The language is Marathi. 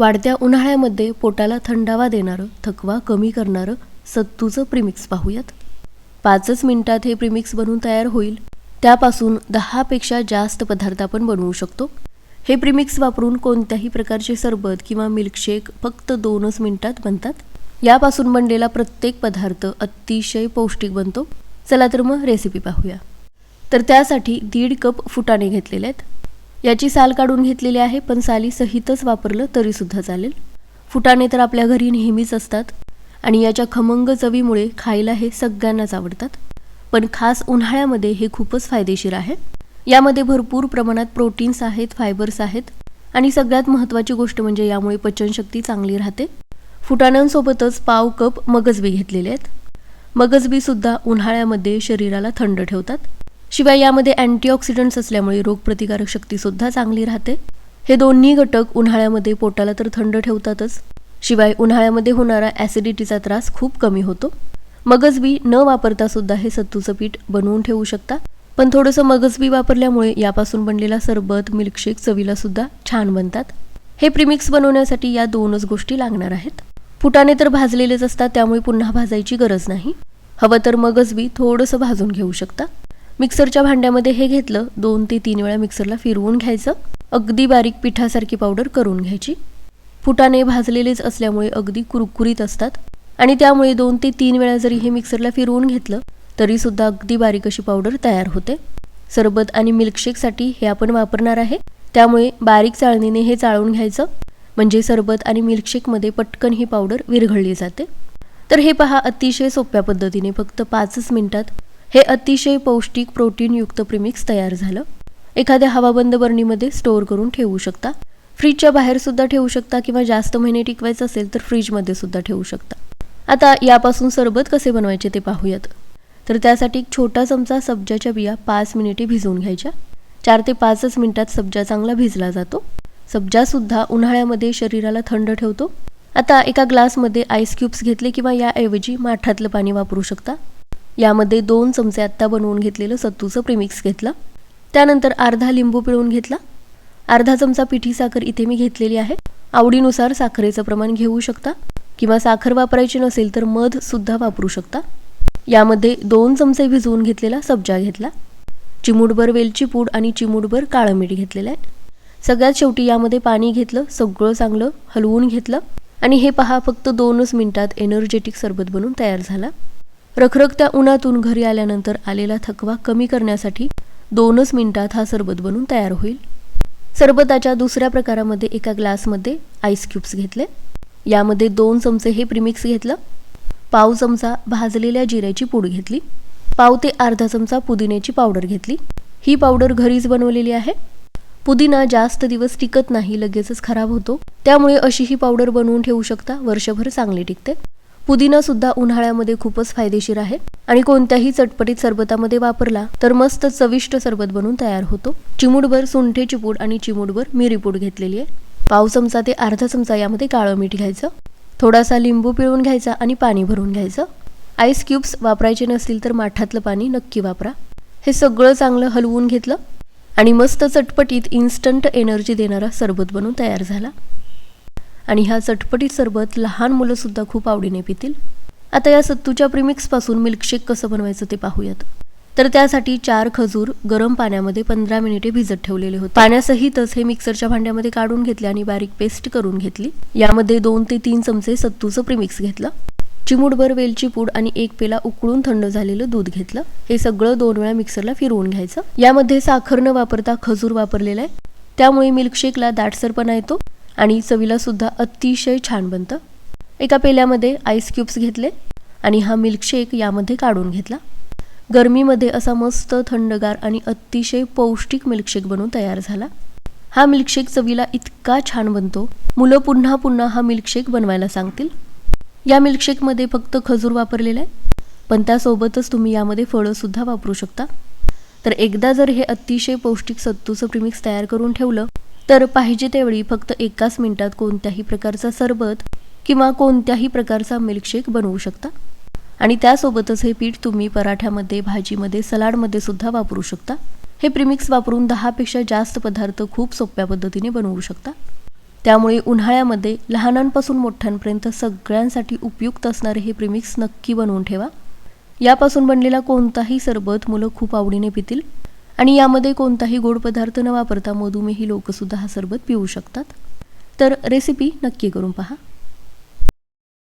वाढत्या उन्हाळ्यामध्ये पोटाला थंडावा देणारं थकवा कमी करणारं सत्तूचं प्रिमिक्स पाहूयात. पाचच मिनिटात हे प्रिमिक्स बनून तयार होईल. त्यापासून दहापेक्षा जास्त पदार्थ आपण बनवू शकतो. हे प्रिमिक्स वापरून कोणत्याही प्रकारचे सरबत किंवा मिल्कशेक फक्त दोनच मिनिटात बनतात. यापासून बनलेला प्रत्येक पदार्थ अतिशय पौष्टिक बनतो. चला तर मग रेसिपी पाहूया. तर त्यासाठी दीड कप फुटाणे घेतलेले आहेत. याची साल काढून घेतलेली आहे पण साली सहितच वापरलं तरीसुद्धा चालेल. फुटाणे तर आपल्या घरी नेहमीच असतात आणि याच्या खमंग चवीमुळे खायला हे सगळ्यांनाच आवडतात. पण खास उन्हाळ्यामध्ये हे खूपच फायदेशीर आहे. यामध्ये भरपूर प्रमाणात प्रोटीन्स आहेत फायबर्स आहेत आणि सगळ्यात महत्त्वाची गोष्ट म्हणजे यामुळे पचनशक्ती चांगली राहते. फुटाण्यांसोबतच पाव कप मगजबी घेतलेले आहेत. मगजबीसुद्धा उन्हाळ्यामध्ये शरीराला थंड ठेवतात. शिवाय यामध्ये अँटीऑक्सिडंट्स असल्यामुळे रोगप्रतिकारक शक्तीसुद्धा चांगली राहते. हे दोन्ही घटक उन्हाळ्यामध्ये पोटाला तर थंड ठेवतातच. शिवाय उन्हाळ्यामध्ये होणारा ॲसिडिटीचा त्रास खूप कमी होतो. मगजबी न वापरता सुद्धा हे सत्तूचं पीठ बनवून ठेवू शकता. पण थोडंसं मगजबी वापरल्यामुळे यापासून बनलेला सरबत मिल्कशेक चवीला सुद्धा छान बनतात. हे प्रिमिक्स बनवण्यासाठी या दोनच गोष्टी लागणार आहेत. फुटाने तर भाजलेलेच असतात त्यामुळे पुन्हा भाजायची गरज नाही. हवं तर मगजबी थोडंसं भाजून घेऊ शकता. मिक्सरच्या भांड्यामध्ये हे घेतलं. दोन ते तीन वेळा मिक्सरला फिरवून घ्यायचं. अगदी बारीक पिठासारखी पावडर करून घ्यायची. फुटाने भाजलेलेच असल्यामुळे अगदी कुरकुरीत असतात. आणि त्यामुळे दोन ते तीन वेळा जरी हे मिक्सरला फिरवून घेतलं तरी सुद्धा अगदी बारीक अशी पावडर तयार होते. सरबत आणि मिल्कशेकसाठी हे आपण वापरणार आहे. त्यामुळे बारीक चाळणीने हे चाळून घ्यायचं. म्हणजे सरबत आणि मिल्कशेकमध्ये पटकन ही पावडर विरघळली जाते. तर हे पहा अतिशय सोप्या पद्धतीने फक्त पाचच मिनिटात हे अतिशय पौष्टिक प्रोटीनयुक्त प्रिमिक्स तयार झालं. एखाद्या हवाबंद बरणीमध्ये स्टोअर करून ठेवू शकता. फ्रीजच्या बाहेर सुद्धा ठेवू शकता किंवा जास्त महिने टिकवायचं असेल तर फ्रीजमध्ये सुद्धा ठेवू शकता. आता यापासून सरबत कसे बनवायचे ते पाहूयात. तर त्यासाठी एक छोटा चमचा सब्जाच्या बिया पाच मिनिटे भिजवून घ्यायच्या. चार ते पाचच मिनिटात सब्जा चांगला भिजला जातो. सब्जासुद्धा उन्हाळ्यामध्ये शरीराला थंड ठेवतो. आता एका ग्लासमध्ये आईस क्यूब्स घेतले किंवा याऐवजी माठातलं पाणी वापरू शकता. यामध्ये दोन चमचे आत्ता बनवून घेतलेलं सत्तूचं प्रीमिक्स घेतलं. त्यानंतर अर्धा लिंबू पिळून घेतला. अर्धा चमचा पिठी साखर इथे मी घेतलेली आहे. आवडीनुसार साखरेचं प्रमाण घेऊ शकता किंवा साखर वापरायची नसेल तर मध सुद्धा वापरू शकता. यामध्ये दोन चमचे भिजवून घेतलेला सब्जा घेतला. चिमूटभर वेलची पूड आणि चिमूटभर काळं मीठ घेतलेलं आहे. सगळ्यात शेवटी यामध्ये पाणी घेतलं सगळं चांगलं हलवून घेतलं. आणि हे पहा फक्त दोनच मिनिटात एनर्जेटिक सरबत बनून तयार झाला. रखरखत्या उन्हातून घरी आल्यानंतर आलेला थकवा कमी करण्यासाठी दोनच मिनिटात हा सरबत बनून तयार होईल. सरबताच्या दुसऱ्या प्रकारामध्ये एका ग्लासमध्ये आईस क्यूब्स घेतले. यामध्ये दोन चमचे हे प्रीमिक्स घेतलं. पाव चमचा भाजलेल्या जिऱ्याची पूड घेतली. पाव ते अर्धा चमचा पुदिन्याची पावडर घेतली. ही पावडर घरीच बनवलेली आहे. पुदिना जास्त दिवस टिकत नाही लगेचच खराब होतो. त्यामुळे अशी ही पावडर बनवून ठेवू शकता. वर्षभर चांगली टिकते. पुदिना सुद्धा उन्हाळ्यामध्ये खूपच फायदेशीर आहे. आणि कोणत्याही चटपटीत सरबतामध्ये वापरला तर मस्त चविष्ट सरबत बनून तयार होतो. चिमूटभर सुंठे चिपूड आणि चिमूटभर मिरीपूड घेतलेली आहे. पाव चमचा ते अर्धा चमचा यामध्ये काळं मीठ घ्यायचं. थोडासा लिंबू पिळून घ्यायचा आणि पाणी भरून घ्यायचं. आईस क्यूब्स वापरायचे नसतील तर माठातलं पाणी नक्की वापरा. हे सगळं चांगलं हलवून घेतलं आणि मस्त चटपटीत इन्स्टंट एनर्जी देणारा सरबत बनून तयार झाला. आणि हा चटपटीत सरबत लहान मुलंसुद्धा खूप आवडीने पितील. आता या सत्तूच्या प्रिमिक्सपासून मिल्कशेक कसं बनवायचं ते पाहूयात. तर त्यासाठी चार खजूर गरम पाण्यामध्ये पंधरा मिनिटे भिजत ठेवलेले होते. पाण्यासहितच हे मिक्सरच्या भांड्यामध्ये काढून घेतले आणि बारीक पेस्ट करून घेतली. यामध्ये दोन ते तीन चमचे सत्तूचं प्रिमिक्स घेतलं. चिमूटभर वेलची पूड आणि एक पेला उकळून थंड झालेलं दूध घेतलं. हे सगळं दोन वेळा मिक्सरला फिरवून घ्यायचं. यामध्ये साखर न वापरता खजूर वापरलेला आहे. त्यामुळे मिल्कशेकला दाटसरपणा येतो. आणि चवीला सुद्धा अतिशय छान बनतं. एका पेल्यामध्ये आईस क्यूब्स घेतले आणि हा मिल्कशेक यामध्ये काढून घेतला. गरमीमध्ये असा मस्त थंडगार आणि अतिशय पौष्टिक मिल्कशेक बनवून तयार झाला. हा मिल्कशेक चवीला इतका छान बनतो. मुलं पुन्हा पुन्हा हा मिल्कशेक बनवायला सांगतील. या मिल्कशेकमध्ये फक्त खजूर वापरलेला आहे पण त्यासोबतच तुम्ही यामध्ये फळंसुद्धा वापरू शकता. तर एकदा जर हे अतिशय पौष्टिक सत्तूचं प्रिमिक्स तयार करून ठेवलं तर पाहिजे त्यावेळी फक्त एकाच मिनिटात कोणत्याही प्रकारचा सरबत किंवा कोणत्याही प्रकारचा मिल्कशेक बनवू शकता. आणि त्यासोबतच हे पीठ तुम्ही पराठ्यामध्ये भाजीमध्ये सलाडमध्ये सुद्धा वापरू शकता. हे प्रिमिक्स वापरून दहापेक्षा जास्त पदार्थ खूप सोप्या पद्धतीने बनवू शकता. त्यामुळे उन्हाळ्यामध्ये लहानांपासून मोठ्यांपर्यंत सगळ्यांसाठी उपयुक्त असणारे हे प्रिमिक्स नक्की बनवून ठेवा. यापासून बनलेला कोणताही सरबत मुलं खूप आवडीने पितील. आणि यामध्ये कोणताही गोड पदार्थ न वापरता मधुमेही लोकसुद्धा हा सरबत पिऊ शकतात. तर रेसिपी नक्की करून पहा.